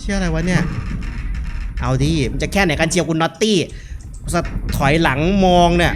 เชื่ออะไรวะเนี่ย เอาดิ มันจะแค่ไหนกันเชียวคุณน็อตตี้สะถอยหลังมองเนี่ย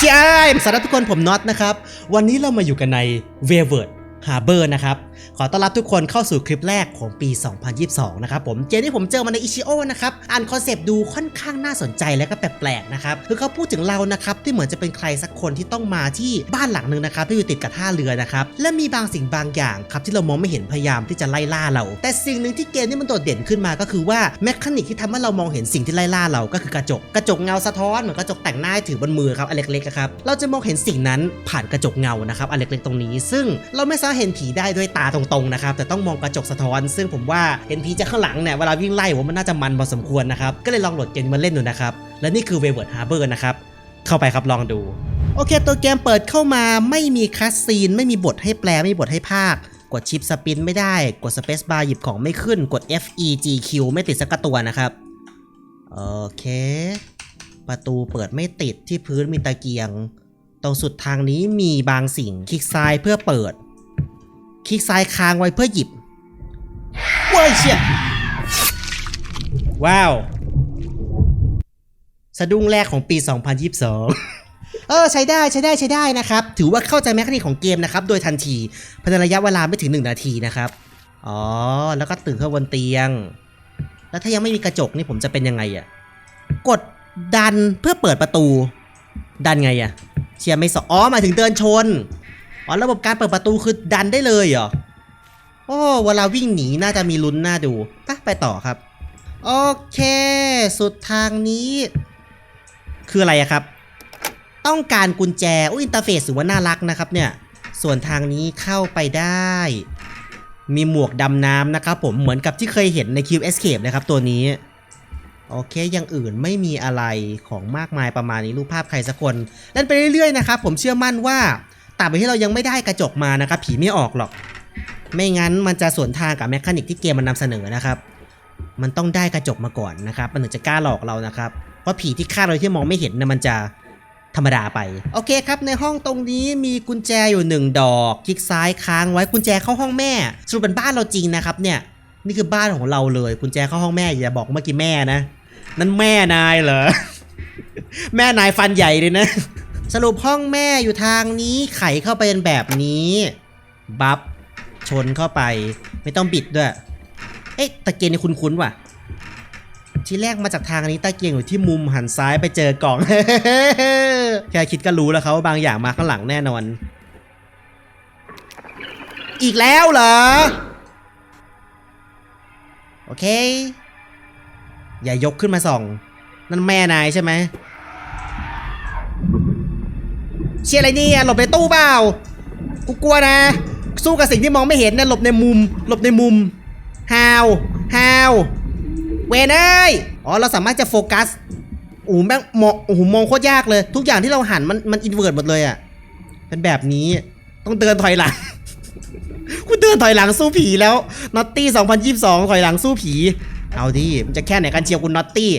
ใช่สวัสดีทุกคนผมน็อตนะครับ วันนี้เรามาอยู่กันในเวิร์ดฮาร์เบอร์นะครับ ขอต้อนรับทุกคนเข้าสู่คลิปแรกของปี 2022 นะครับผมเกมที่ผมเจอมาในอิชิโอนะครับ อ่านคอนเซปต์ดูค่อนข้างน่าสนใจและก็แปลกๆนะครับ คือเขาพูดถึงเรานะครับ ที่เหมือนจะเป็นใครสักคนที่ต้องมาที่บ้านหลังหนึ่งนะครับที่อยู่ติดกับท่าเรือนะครับ และมีบางสิ่งบางอย่างครับที่เรามองไม่เห็นพยายามที่จะไล่ล่าเรา แต่สิ่งหนึ่งที่เกมนี้มันโดดเด่นขึ้นมาก็คือว่าแมคานิกที่ทำให้เรามองเห็นสิ่งที่ไล่ล่าเราก็คือกระจก กระจกเงาสะท้อนเหมือนกระจกแต่งหน้าถือบนมือครับอันเล็กๆครับเราจะมองเห็นสิ่งนั้นผ่านกระจกเงานะครับอันเล็กๆตรงนี้ ซึ่งเราไม่สามารถเห็นผีได้ด้วยตาตรงๆนะครับแต่ต้องมองกระจกสะท้อน ซึ่งผมว่าเห็นผีจากข้างหลังเนี่ยเวลาวิ่งไล่ผมมันน่าจะมันพอสมควรนะครับก็เลยลองโหลดเกมมาเล่นดูนะครับและนี่คือ w a y w a r d Harbor นะครับเข้าไปครับลองดูโอเค ตัวเกมเปิดเข้ามาไม่มีคัสซีน ไม่มีบทให้แปล ไม่มีบทให้ภาค กดชิปสปินไม่ได้ กดสเปซบาร์หยิบของไม่ขึ้น กด F E G Q ไม่ติดสักตัวนะครับ โอเค ประตูเปิดไม่ติดที่พื้นมีตะเกียง ตรงสุดทางนี้มีบางสิ่ง คลิกซ้ายเพื่อเปิด คลิกซ้ายค้างไว้เพื่อหยิบว้ายเชี่ยว้าว สะดุ้งแรกของปี 2022 เออ ใช้ได้ใช้ได้ใช้ได้นะครับ ถือว่าเข้าใจแมคานิกของเกมนะครับ โดยทันทีภายในระยะเวลาไม่ถึง 1 นาทีนะครับ อ๋อ แล้วก็ตื่นขึ้นบนเตียง แล้วถ้ายังไม่มีกระจกนี่ผมจะเป็นยังไงอะกดดันเพื่อเปิดประตู ดันไงอะเชียร์ไม่สออ๋อหมายถึงเดินชน อ๋อระบบการเปิดประตูคือดันได้เลยเหรอโอ้เวลาวิ่งหนีน่าจะมีลุ้นน่าดูไปไปต่อครับ โอเค สุดทางนี้ คืออะไระครับ ต้องการกุญแจอุ้ยอินเทอร์เฟซถือว่าน่ารักนะครับเนี่ย ส่วนทางนี้เข้าไปได้ มีหมวกดำน้ำนะครับผมเหมือนกับที่เคยเห็นในคิว Escape นะครับตัวนี้ โอเคอย่างอื่นไม่มีอะไรของมากมายประมาณนี้รูปภาพใครสักคนเล่นไปเรื่อยๆนะครับผมเชื่อมั่นว่า ตราบใดที่เรายังไม่ได้กระจกมานะครับ ผีไม่ออกหรอก ไม่งั้นมันจะสวนทางกับแมคานิกที่เกมมันนำเสนอนะครับ มันต้องได้กระจกมาก่อนนะครับ มันถึงจะกล้าหลอกเรานะครับเพราะผีที่ฆ่าเราที่มองไม่เห็นนะมันจะธรรมดาไป โอเคครับ ในห้องตรงนี้มีกุญแจอยู่หนึ่งดอก คลิกซ้ายค้างไว้กุญแจเข้าห้องแม่สรุปเป็นบ้านเราจริงนะครับเนี่ยนี่คือบ้านของเราเลยกุญแจเข้าห้องแม่อย่าบอกเมื่อกี้แม่นะ นั่นแม่นายเหรอ แม่นายฟันใหญ่เลยนะ สรุปห้องแม่อยู่ทางนี้ไขเข้าไปเป็นแบบนี้ บัฟชนเข้าไป ไม่ต้องบิดด้วย เอ๊ะ ตะเกียงนี่คุ้นๆว่ะ ทีแรกมาจากทางนี้ตะเกียงอยู่ที่มุมหันซ้ายไปเจอกล่อง แค่คิดก็รู้แล้วครับว่าบางอย่างมาข้างหลังแน่นอน อีกแล้วเหรอ โอเค อย่ายกขึ้นมาส่อง นั่นแม่นายใช่ไหม เชียร์อะไรเนี่ยหลบในตู้เปล่ากูกลัวนะ สู้กับสิ่งที่มองไม่เห็นนะหลบในมุม หลบในมุมฮาวฮาวเวนเอ้ยอ๋อเราสามารถจะโฟกัสโอ้แม่งมองโอ้โหมองโคตรยากเลย ทุกอย่างที่เราหันมันมันอินเวอร์ตหมดเลยอะเป็นแบบนี้ต้องเดินถอยหลังกูเดินถอยหลังสู้ผีแล้วนอตตี้2022 ถอยหลังสู้ผี เอาดิมันจะแค่ไหนกันเชียวคุณนอตตี้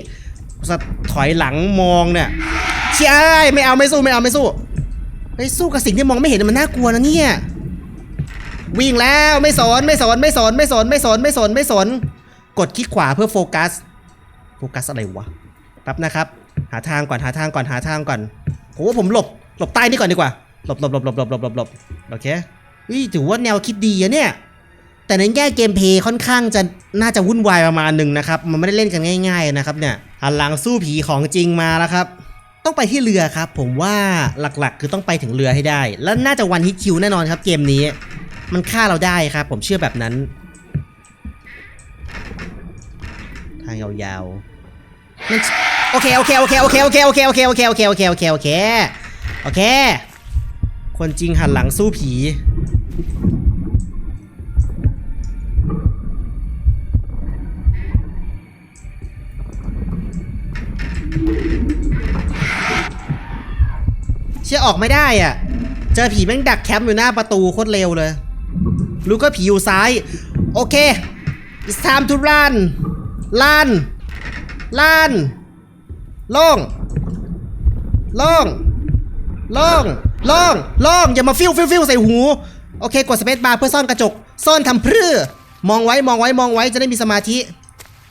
ถอยหลังมองเนี่ยเชียร์ไม่เอาไม่สู้ไม่เอาไม่สู้ ไปสู้กับสิ่งที่มองไม่เห็นมันน่ากลัวนะเนี่ย วิ่งแล้วไม่สนไม่สนไม่สนไม่สนไม่สนไม่สนไม่สน กดคลิกขวาเพื่อโฟกัส โฟกัสอะไรวะแป๊บนะครับ หาทางก่อนหาทางก่อนหาทางก่อนผมว่าผมหลบหลบใต้นี่ก่อนดีกว่าหลบหลบหลบหลบหลบหลบหลบหลบโอเคเฮ้ยถือว่าแนวคิดดีอะเนี่ย แต่ในแง่เกมเพย์ค่อนข้างจะน่าจะวุ่นวายประมาณหนึ่งนะครับ มันไม่ได้เล่นกันง่าย ๆนะครับเนี่ยหันหลังสู้ผีของจริงมาแล้วครับ ต้องไปที่เรือครับ ผมว่าหลักๆ คือต้องไปถึงเรือให้ได้ แล้วน่าจะวันฮิตคิวแน่นอนครับเกมนี้ มันฆ่าเราได้ครับ ผมเชื่อแบบนั้น ทางยาวๆโอเคโอเคโอเคโอเคโอเคโอเคโอเคโอเคโอเคโอเคโอเคโอเคโอเค คนจริงหันหลังสู้ผี เชื่อออกไม่ได้อะ เจอผีแม่งดักแคมป์อยู่หน้าประตูโคตรเร็วเลยรู้ก็ผีอยู่ซ้าย โอเค it's time to run run run ล่องล่องล่องล่องล่องอย่ามาฟิวฟิวฟิวใส่หู โอเค กดสเปซบาร์เพื่อซ่อนกระจก ซ่อนทำเพื่อมองไว้มองไว้มองไว้จะได้มีสมาธิ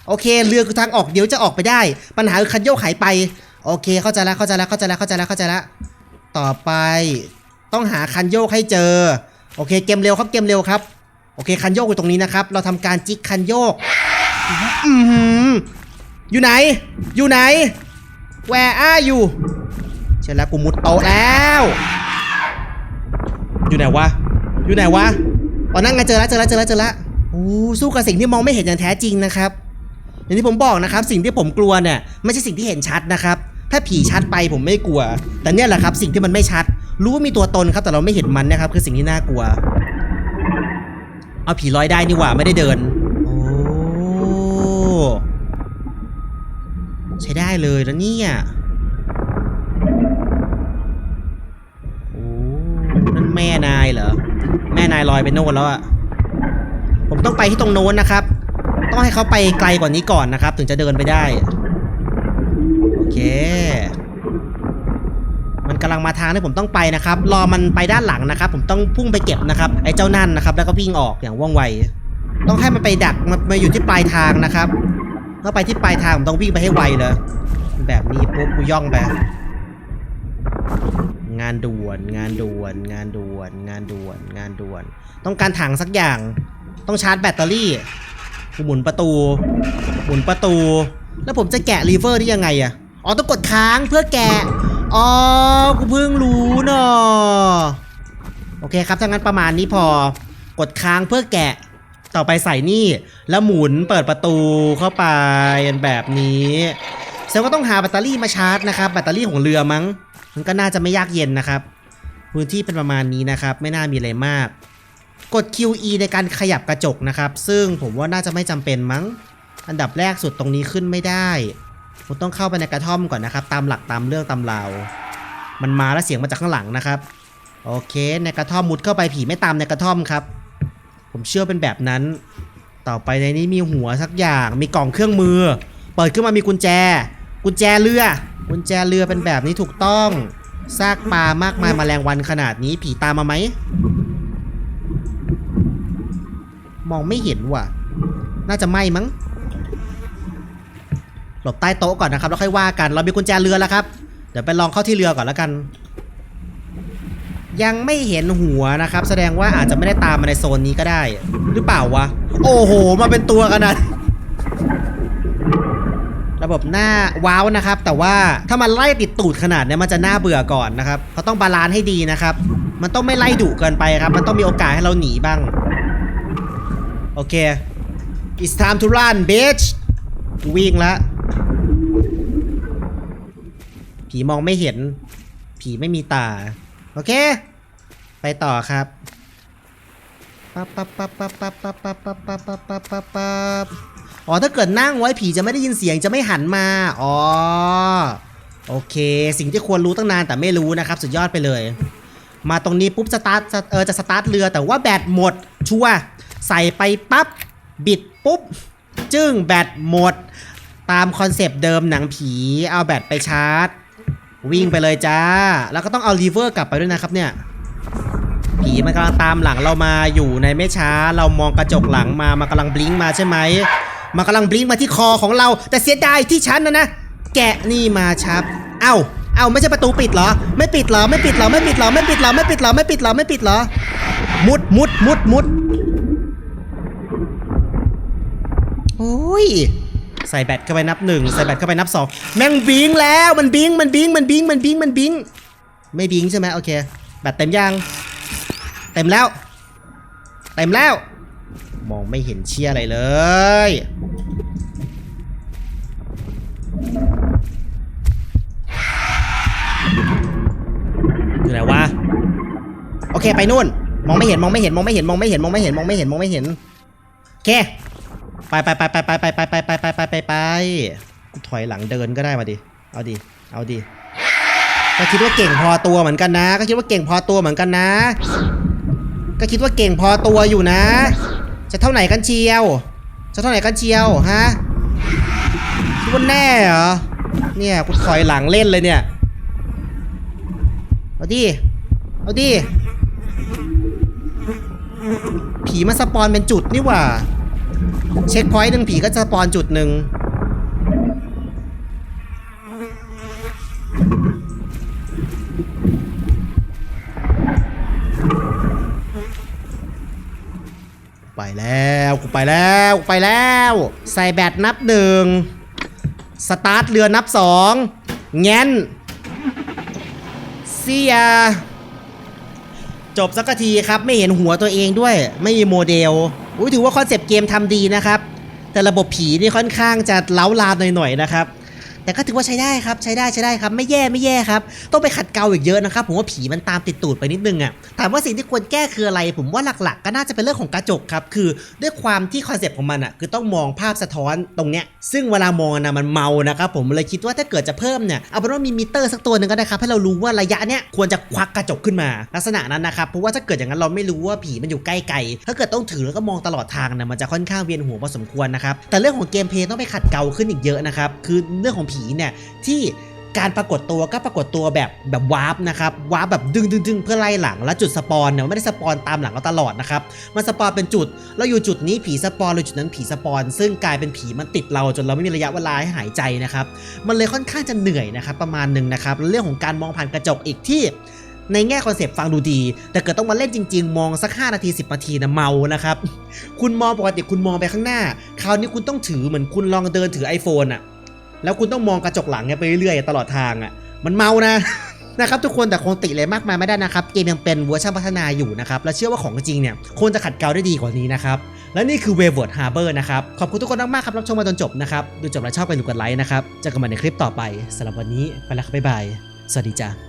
โอเค เรือคือทางออกเดี๋ยวจะออกไปได้ ปัญหาคือคันโยกหายไป โอเค เข้าใจแล้วเข้าใจแล้วเข้าใจแล้วเข้าใจแล้วเข้าใจแล้ว ต่อไป ต้องหาคันโยกให้เจอ โอเคเกมเร็วครับเกมเร็วครับ โอเคคันโยกอยู่ตรงนี้นะครับ เราทำการจิกคันโยกอืออยู่ไหน อยู่ไหน Where are you เช่นแล้วกูมุดโตแล้ว อยู่ไหนวะ อยู่ไหนวะอ๋อนั่งไงเจอแล้วเจอแล้วเจอแล้วเจอแล้วโอ้สู้กับสิ่งที่มองไม่เห็นอย่างแท้จริงนะครับ อย่างที่ผมบอกนะครับ สิ่งที่ผมกลัวเนี่ยไม่ใช่สิ่งที่เห็นชัดนะครับ ถ้าผีชัดไปผมไม่กลัว แต่เนี่ยแหละครับ สิ่งที่มันไม่ชัด รู้ว่ามีตัวตนครับแต่เราไม่เห็นมันนะครับ คือสิ่งที่น่ากลัว เอาผีลอยได้นี่หว่าไม่ได้เดิน โอ้ใช้ได้เลยแล้วเนี่ยโอ้นั่นแม่นายเหรอแม่นายลอยไปโน่นแล้วอะผมต้องไปที่ตรงโน้นนะครับ ต้องให้เขาไปไกลกว่านี้ก่อนนะครับ ถึงจะเดินไปได้ เคมันกำลังมาทางที่ผมต้องไปนะครับ รอมันไปด้านหลังนะครับ ผมต้องพุ่งไปเก็บนะครับ ไอ้เจ้านั่นนะครับ แล้วก็วิ่งออกอย่างว่องไว ต้องให้มันไปดักมามาอยู่ที่ปลายทางนะครับเมื่อไปที่ปลายทางผมต้องวิ่งไปให้ไวเลย แบบนี้ปุ๊บกูย่องไปงานด่วน งานด่วน งานด่วน งานด่วน งานด่วน ต้องการถังสักอย่าง ต้องชาร์จแบตเตอรี่กูหมุนประตู หมุนประตู แล้วผมจะแกะรีเวอร์ได้ยังไงอะ อ๋อต้องกดค้างเพื่อแกะ อ๋อกูเพิ่งรู้เนาะโอเคครับถ้างั้นประมาณนี้พอ กดค้างเพื่อแกะ ต่อไปใส่นี่ แล้วหมุนเปิดประตูเข้าไปแบบนี้แสดงว่าต้องหาแบตเตอรี่มาชาร์จนะครับแบตเตอรี่ของเรือมั้ง มันก็น่าจะไม่ยากเย็นนะครับ พื้นที่เป็นประมาณนี้นะครับ ไม่น่ามีอะไรมาก กด QE ในการขยับกระจกนะครับ ซึ่งผมว่าน่าจะไม่จำเป็นมั้ง อันดับแรกสุดตรงนี้ขึ้นไม่ได้ ผมต้องเข้าไปในกระท่อมก่อนนะครับ ตามหลักตามเรื่องตามราว มันมาแล้วเสียงมาจากข้างหลังนะครับ โอเค ในกระท่อมมุดเข้าไปผีไม่ตามในกระท่อมครับ ผมเชื่อเป็นแบบนั้น ต่อไปในนี้มีหัวสักอย่าง มีกล่องเครื่องมือ เปิดขึ้นมามีกุญแจ กุญแจเรือ กุญแจเรือเป็นแบบนี้ถูกต้อง ซากปลามากมายมาแมลงวันขนาดนี้ผีตามมาไหม มองไม่เห็นว่ะ น่าจะไหม้มั้ง ลบใต้โต๊ะก่อนนะครับแล้วค่อยว่ากัน เรามีกุญแจเรือแล้วครับ เดี๋ยวไปลองเข้าที่เรือก่อนแล้วกัน ยังไม่เห็นหัวนะครับ แสดงว่าอาจจะไม่ได้ตามมาในโซนนี้ก็ได้ หรือเปล่าวะ โอ้โห มาเป็นตัวขนาดระบบหน้าว้าวนะครับ แต่ว่าถ้ามันไล่ติดตูดขนาดนี้มันจะน่าเบื่อก่อนนะครับเขาต้องบาลานซ์ให้ดีนะครับ มันต้องไม่ไล่ดุเกินไปครับ มันต้องมีโอกาสให้เราหนีบ้าง โอเค it's time to run bitch วิ่งละ ผีมองไม่เห็น ผีไม่มีตา โอเค ไปต่อครับปั๊บปั๊บปั๊บปั๊บปั๊บปั๊บปั๊บปั๊บปั๊บปั๊บปั๊บปั๊บปั๊บอ๋อถ้าเกิดนั่งไว้ผีจะไม่ได้ยินเสียงจะไม่หันมา อ๋อ โอเค สิ่งที่ควรรู้ตั้งนานแต่ไม่รู้นะครับ สุดยอดไปเลย มาตรงนี้ปุ๊บสตาร์ทเออจะสตาร์ทเรือแต่ว่าแบตหมด ชัวร์ใส่ไปปั๊บบิดปุ๊บ จึ้งแบตหมด ตามคอนเซปต์เดิมหนังผีเอาแบตไปชาร์จ วิ่งไปเลยจ้า แล้วก็ต้องเอาลีเวอร์กลับไปด้วยนะครับเนี่ยผีมันกำลังตามหลังเรามาอยู่ในไม่ช้า เรามองกระจกหลังมามันกำลังบลิงมาใช่ไหมมันกำลังบลิงมาที่คอของเรา แต่เสียดายที่ฉันนะนะแกะนี่มาชับ เอ้าเอ้าไม่ใช่ประตูปิดเหรอ ไม่ปิดเหรอไม่ปิดเหรอไม่ปิดเหรอไม่ปิดเหรอไม่ปิดเหรอไม่ปิดเหรอไม่ปิดเหรอมุดมุดมุดมุดโอ้ย ใส่แบตเข้าไปนับหนึ่งใส่แบตเข้าไปนับสองแม่งบิงแล้วมันบิงมันบิงมันบิงมันบิงมันบิงไม่บิงใช่ไหมโอเคแบตเต็มยังเต็มแล้วเต็มแล้ว มองไม่เห็นเชียอะไรเลยอยู่ไหนวะโอเคไปนู่น มองไม่เห็นมองไม่เห็นมองไม่เห็นมองไม่เห็นมองไม่เห็นมองไม่เห็นมองไม่เห็นโอเค ไปไปไปไปไปไปไปไปไปไปไปไปไปกูถอยหลังเดินก็ได้มาดิ เอาดิ เอาดิ ก็คิดว่าเก่งพอตัวเหมือนกันนะ ก็คิดว่าเก่งพอตัวเหมือนกันนะ ก็คิดว่าเก่งพอตัวอยู่นะ จะเท่าไหนกันเชียว จะเท่าไหนกันเชียวฮะ คิดว่าแน่เหรอ เนี่ยกูถอยหลังเล่นเลยเนี่ย เอาดิ เอาดิ ผีมาสปอนเป็นจุดนี่หว่า เช็คพอยต์หนึ่งผีก็จะปอนจุดหนึ่งไปแล้วกูไปแล้วกูไปแล้ว ใส่แบตนับหนึ่งสตาร์ทเรือนับสองแง้นเสียจบสักทีครับไม่เห็นหัวตัวเองด้วย ไม่มีโมเดล อุ้ยถือว่าคอนเซปต์เกมทำดีนะครับ แต่ระบบผีนี่ค่อนข้างจะเล้าลานหน่อยๆนะครับ แต่ก็ถือว่าใช้ได้ครับใช้ได้ใช้ได้ครับไม่แย่ไม่แย่ครับต้องไปขัดเกลาอีกเยอะนะครับผมว่าผีมันตามติดตูดไปนิดนึงอะถามว่าสิ่งที่ควรแก้คืออะไร ผมว่าหลักๆ ก็น่าจะเป็นเรื่องของกระจกครับคือด้วยความที่คอนเซปต์ของมันอะคือต้องมองภาพสะท้อนตรงเนี้ยซึ่งเวลามองนะมันเมานะครับผมเลยคิดว่าถ้าเกิดจะเพิ่มเนี่ยเอาเป็นว่ามีมิเตอร์สักตัวหนึ่งก็ได้ครับให้เรารู้ว่าระยะเนี้ยควรจะควักกระจกขึ้นมา ลักษณะนั้นนะครับเพราะว่าถ้าเกิดอย่างนั้นเราไม่รู้ว่าผีมันอยู่ใกล้ไกลถ้าเกิดต้องถือแล้วก็มองตลอดทางเนี่ยมันจะค่อนข้างเวียนหัวพอสมควรนะครับแต่เรื่องของเกมเพลย์ต้องไปขัดเกลาขึ้นอีกเยอะนะครับคือเรื่องของผีเนี่ยที่การปรากฏตัวก็ปรากฏตัวแบบแบบวาร์ปนะครับวาร์ปแบบดึงดึงดึงเพื่อไล่หลัง แล้วจุดสปอนเนี่ยไม่ได้สปอนตามหลังเราตลอดนะครับมันสปอนเป็นจุดเราอยู่จุดนี้ผีสปอนเราอยู่จุดนั้นผีสปอน ซึ่งกลายเป็นผีมันติดเราจนเราไม่มีระยะเวลาให้หายใจนะครับมันเลยค่อนข้างจะเหนื่อยนะครับประมาณหนึ่งนะครับเรื่องของการมองผ่านกระจกอีกที่ในแง่คอนเซปต์ฟังดูดี แต่เกิดต้องมาเล่นจริง ๆ มองสัก 5 นาที 10 นาทีนะเมานะครับ คุณมองปกติคุณมองไปข้างหน้า คราวนี้คุณต้องถือเหมือนคุณลองเดินถือ iPhone อะ แล้วคุณต้องมองกระจกหลังเนี่ยไปเรื่อยๆตลอดทางอะมันเมานะนะครับทุกคนแต่คงติเลยมากมายไม่ได้นะครับ เกมยังเป็นเวอร์ชันพัฒนาอยู่นะครับและเชื่อว่าของจริงเนี่ยควรจะขัดเกลาได้ดีกว่านี้นะครับและนี่คือ w a v e r d Harbor นะครับ ขอบคุณทุกคนมากๆครับรับชมมาจนจบนะครับ ดูจบแล้วชอบกันดูกดไลค์นะครับเจอกันใหม่ในคลิปต่อไปสำหรับวันนี้ไปแล้วครับบ๊ายบาย สวัสดีจ้า